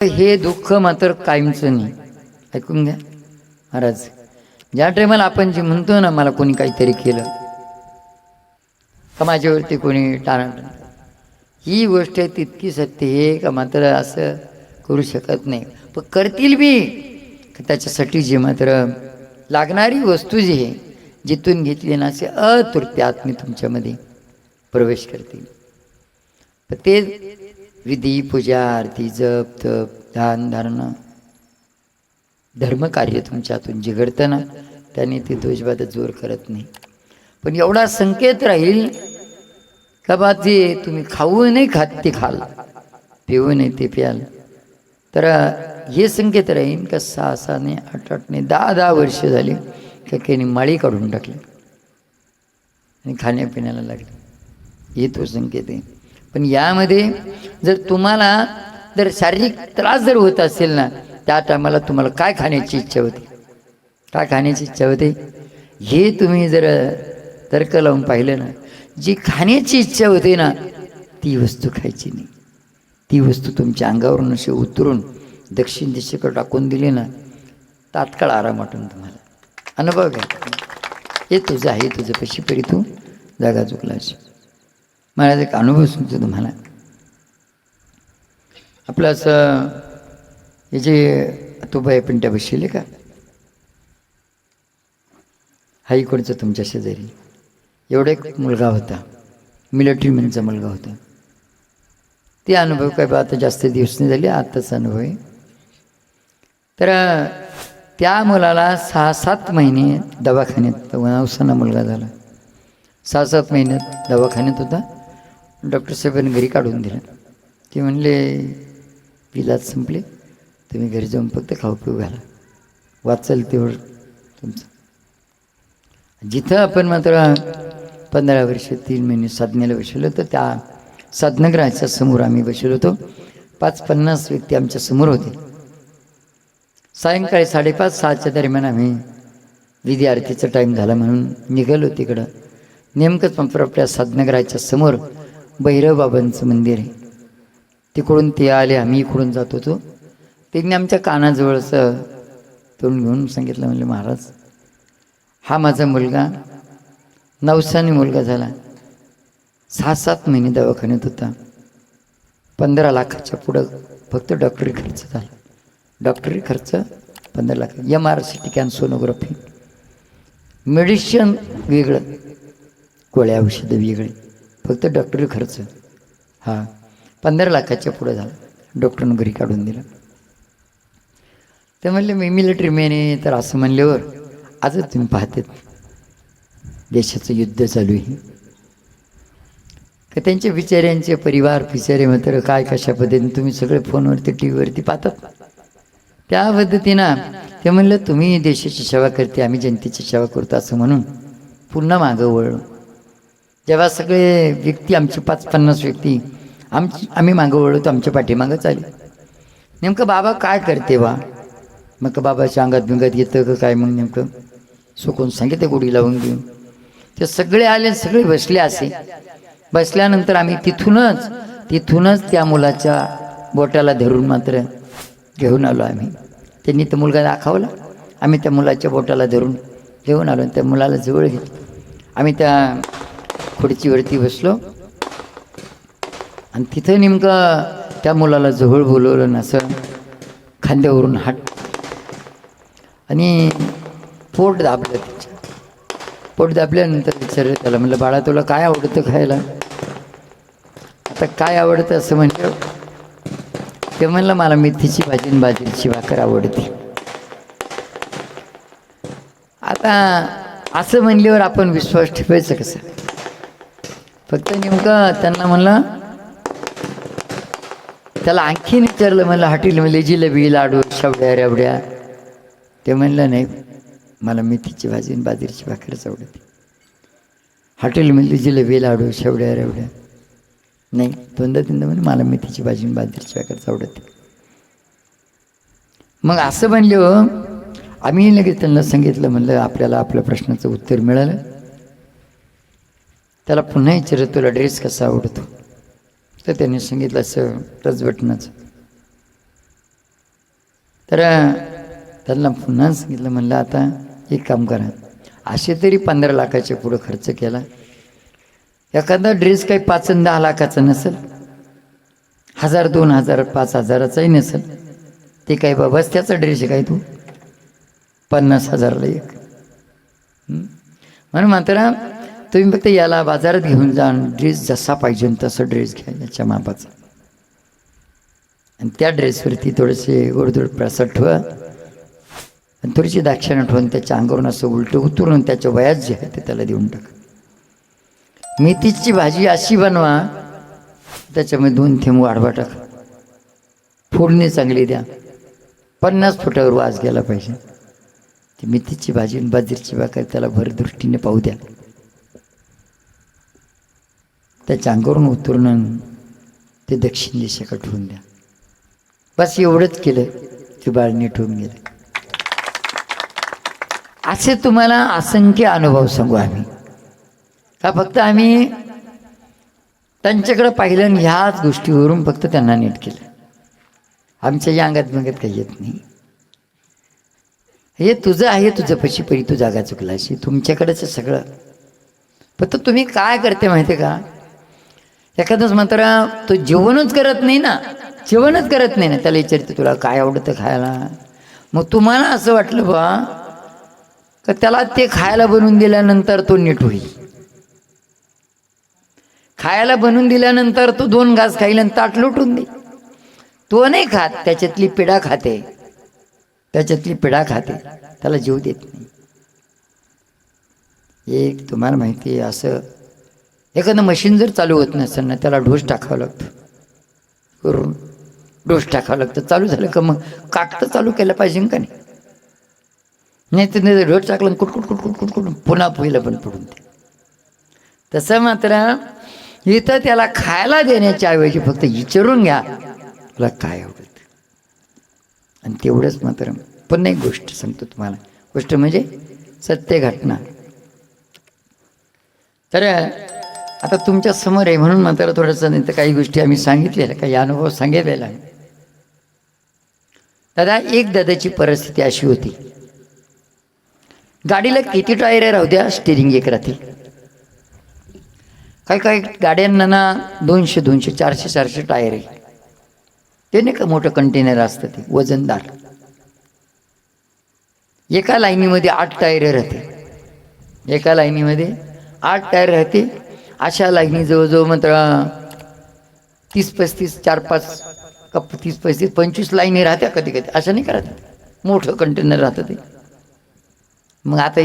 हे दुःख मात्र कायमचं नाही. ऐकून घ्या. महाराज ज्या टायमाला आपण जे म्हणतो ना मला कोणी काहीतरी केलं का माझ्यावरती कोणी टाळण ही गोष्ट तितकी सत्य हे का मात्र असं करू शकत नाही. पण करतील बी त्याच्यासाठी जे मात्र लागणारी वस्तू जी आहे जिथून घेतली ना असे अतृप्ती आत्मी तुमच्यामध्ये प्रवेश करतील. ते विधी पूजा आरती जप तप दान धारणा. धर्मकार्य तुमच्यातून जिघडतं ना त्याने ते दोषबाधा जोर करत नाही. पण एवढा संकेत राहील का बा ते तुम्ही खाऊ नाही खात ते खाल. पिऊ नाही ते प्याल. तर हे संकेत राहील का सहा सहाने आठ आठने दहा दहा वर्ष झाली का काही माळी काढून टाकली. आणि खाण्यापिण्याला लागली. हे तो संकेत आहे. पण यामध्ये जर तुम्हाला जर शारीरिक त्रास जर होत असेल ना त्या टायमाला तुम्हाला काय खाण्याची इच्छा होती? काय खाण्याची इच्छा होती? हे तुम्ही जर तर्क लावून पाहिलं ना जी खाण्याची इच्छा होते ना ती वस्तू खायची नाही. ती वस्तू तुमच्या अंगावरून अशी उतरून दक्षिण दिशेकडे टाकून दिली ना तात्काळ आराम वाटून तुम्हाला. अनुभव घ्या. हे तुझं आहे तुझं कशी परी तू जागा चुकला महाराज एक अनुभव सांगतो तुम्हाला. आपलं असं हे जे तुबाई पिंट्या बसले का? हा तुमच्या शेजारी. एवढा एक मुलगा होता. मिलिटरी मॅनचा मुलगा होता. ते अनुभव काय बा आता जास्त दिवस नाही झाले आत्ताचा अनुभव आहे. तर त्या मुलाला सहा सात महिने दवाखान्यात नवसाना मुलगा झाला. सहा सात महिन्यात दवाखान्यात होता. डॉक्टर साहेबांनी घरी काढून दिलं. ते म्हणले विलाज संपले. तुम्ही घरी जाऊन फक्त खाऊ पिऊ घाला. वाचल तेवढं तुमचं. जिथं आपण मात्र पंधरा वर्ष तीन महिने साधनेला बसलो तर त्या साधनग्रहाच्या समोर आम्ही बसलो होतो. पाच पन्नास व्यक्ती आमच्यासमोर होते. सायंकाळी साडेपाच सहाच्या दरम्यान आम्ही विधी आरतीचा टाईम झाला म्हणून निघालो तिकडं. नेमकंच मात्र आपल्या साधनगराच्या समोर भैरवबाबांचं मंदिर आहे. तिकडून ते आले आम्ही इकडून जात होतो. त्यांनी आमच्या कानाजवळचं तोंड घेऊन सांगितलं म्हणजे महाराज हा माझा मुलगा नवसाने मुलगा झाला. सहा सात महिने दवाखान्यात होता. पंधरा लाखाच्या पुढं फक्त डॉक्टरी खर्च झाला. डॉक्टरी खर्च पंधरा lakh. M R C T scan sonography. Medicine वेगळं. गोळ्या औषधं वेगळे. फक्त डॉक्टरी खर्च. हा. पंधरा लाखाच्या पुढं झाला. डॉक्टरनं घरी काढून दिलं. ते म्हणले मी मिलिटरी मॅन आहे तर असं म्हणल्यावर आजच तुम्ही पाहते देशाचं युद्ध चालू आहे. का त्यांचे बिचाऱ्यांचे परिवार पिचारे मात्र काय कशा पद्धतीने तुम्ही सगळे फोनवरती टी व्हीवरती पाहतात? त्या पद्धतीनं ते म्हणलं तुम्ही देशाची सेवा करते आम्ही जनतेची सेवा करतो असं म्हणून पुन्हा मागं वळलो. तेव्हा सगळे व्यक्ती आमची पाच पन्नास व्यक्ती आमची आम्ही मागं वळलो तर आमच्या पाठीमागं चालेल. नेमकं बाबा काय करते बा? मग का बाबाच्या अंगात बिंगात येतं का काय मग नेमकं? सुकून सांगितलं गोडी लावून घेऊन. ते सगळे आले सगळे बसले असे. बसल्यानंतर आम्ही तिथूनच तिथूनच त्या मुलाच्या बोटाला धरून मात्र घेऊन आलो आम्ही. त्यांनी तो मुलगा दाखवला. आम्ही त्या मुलाच्या बोटाला धरून घेऊन आलो त्या मुलाला जवळ घेतलं. आम्ही त्या खुर्चीवरती बसलो. आणि तिथं नेमकं त्या मुलाला जवळ बोलवलं ना असं खांद्यावरून हात आणि पोट दाबलं त्याच्या पोट दाबल्यानंतर विचारलं त्याला म्हटलं बाळा तुला काय आवडतं खायला? आता काय आवडतं? असं म्हणलं. ते म्हणलं मला मेथीची भाजी आणि बाजरीची भाकर आवडते. आता असं म्हणल्यावर आपण विश्वास ठेवायचा कसा? फक्त नेमकं त्यांना म्हणलं त्याला आणखीन विचारलं म्हणलं हॉटेलमध्ये जिलेबी लाडू शेवड्या रेबड्या ते म्हणलं नाही मला मेथीची भाजी आणि बाजरीची भाकरच आवडते हॉटेलमधली जिलेबी लाडू शेवड्या रेवड्या. नाही दोनदा तीनदा म्हणजे मला मेथीची भाजी आणि बाजरीची भाकरच आवडते मग असं म्हणलं आम्ही लगेच त्यांना सांगितलं म्हणलं आपल्याला आपल्या प्रश्नाचं उत्तर मिळालं. त्याला पुन्हा विचारलं तुला ड्रेस कसा आवडतो? तर त्याने सांगितलं असं टच बटनाचं तर त्यांना पुन्हा सांगितलं म्हणलं आता एक काम करा. असे तरी पंधरा लाखाच्या पुढं खर्च केला. एखादा ड्रेस काही पाच दहा लाखाचा नसेल. हजार दोन हजार पाच हजाराचाही नसेल. ते काय बाबाच त्याचा ड्रेस काय तू? पन्नास हजारला एक. म्हणून मात्र तुम्ही फक्त याला बाजारात घेऊन जा ड्रेस जसा पाहिजे तसा ड्रेस घ्या याच्या मापाचा. आणि त्या ड्रेसवरती थोडेसे गोडधोड प्रसाद ठेवा. आणि थोडीशी दाक्षिणा ठेवून त्याच्या अंगावरून असं उलटं उतरून त्याच्या वयात जे आहे ते त्याला देऊन टाका. मेथीची भाजी अशी बनवा त्याच्यामध्ये दोन थेंब वाढवा टाका. फोडणी चांगली द्या. पन्नास फुटावर वास गेला पाहिजे. ती मेथीची भाजी आणि बाजरीची भाकर त्याला भरदृष्टीने पाहू द्या. त्याच्या अंगावरून उतरून ते दक्षिण दिशेकडे ठेवून द्या. बस एवढंच केलं की बाळ नीट होऊन गेलं. असे तुम्हाला असंख्य अनुभव सांगू आम्ही. का फक्त आम्ही त्यांच्याकडे पाहिलं आणि ह्याच गोष्टीवरून फक्त त्यांना नीट केलं. आमच्या या अंगात मगत काही येत नाही. हे तुझं आहे तुझं पशी परी तू जागा चुकला अशी तुमच्याकडेच सगळं. फक्त तुम्ही काय करते माहिती आहे का? एखादंच मात्र तो जेवणच करत नाही ना जेवणच करत नाही ना त्याला विचारते तुला काय आवडतं खायला? मग तुम्हाला असं वाटलं बा का त्याला ते खायला बनवून दिल्यानंतर तो नीट होईल. खायला बनवून दिल्यानंतर तो दोन घास खाईल आणि ताट लुटून दे तो नाही खात त्याच्यातली पिढा खाते. त्याच्यातली पिढा खाते. त्याला जीव देत नाही. एक तुम्हाला माहिती आहे असं एखादं मशीन जर चालू होत नसेल ना त्याला ढोस टाकावं लागतं. करून डोस टाकावं लागतं. चालू झालं का मग काटतं चालू केलं पाहिजे का नाही? नाही तर नाही ढोस टाकलं कुटकुट कुटकुट कुटकुट पुन्हा पहिलं पण पडून ते तसं मात्र इथं त्याला खायला देण्याच्या ऐवजी फक्त विचारून घ्या. तुला काय आवडत? आणि तेवढंच मात्र पण एक गोष्ट सांगतो तुम्हाला. गोष्ट म्हणजे सत्य घटना. तर आता तुमच्यासमोर आहे म्हणून मात्र थोडंसं नाही तर काही गोष्टी आम्ही सांगितलेल्या काही अनुभव सांगितलेला आहे. दादा एक दादाची परिस्थिती अशी होती. गाडीला किती टायर राहू द्या स्टेरिंग एक राहते. काही काही गाड्यांना ना दोनशे दोनशे चारशे चारशे टायर आहे. ते नाही का मोठं कंटेनर असतं ते वजनदार. एका लाईनीमध्ये आठ टायर राहते. एका लाईनीमध्ये आठ टायर राहते अशा लाईनी जवळजवळ मात्र तीस पस्तीस चार पाच कप तीस पस्तीस पंचवीस लाईनी राहत्या कधी कधी असं नाही करत. मोठं कंटेनर राहतं ते. मग आता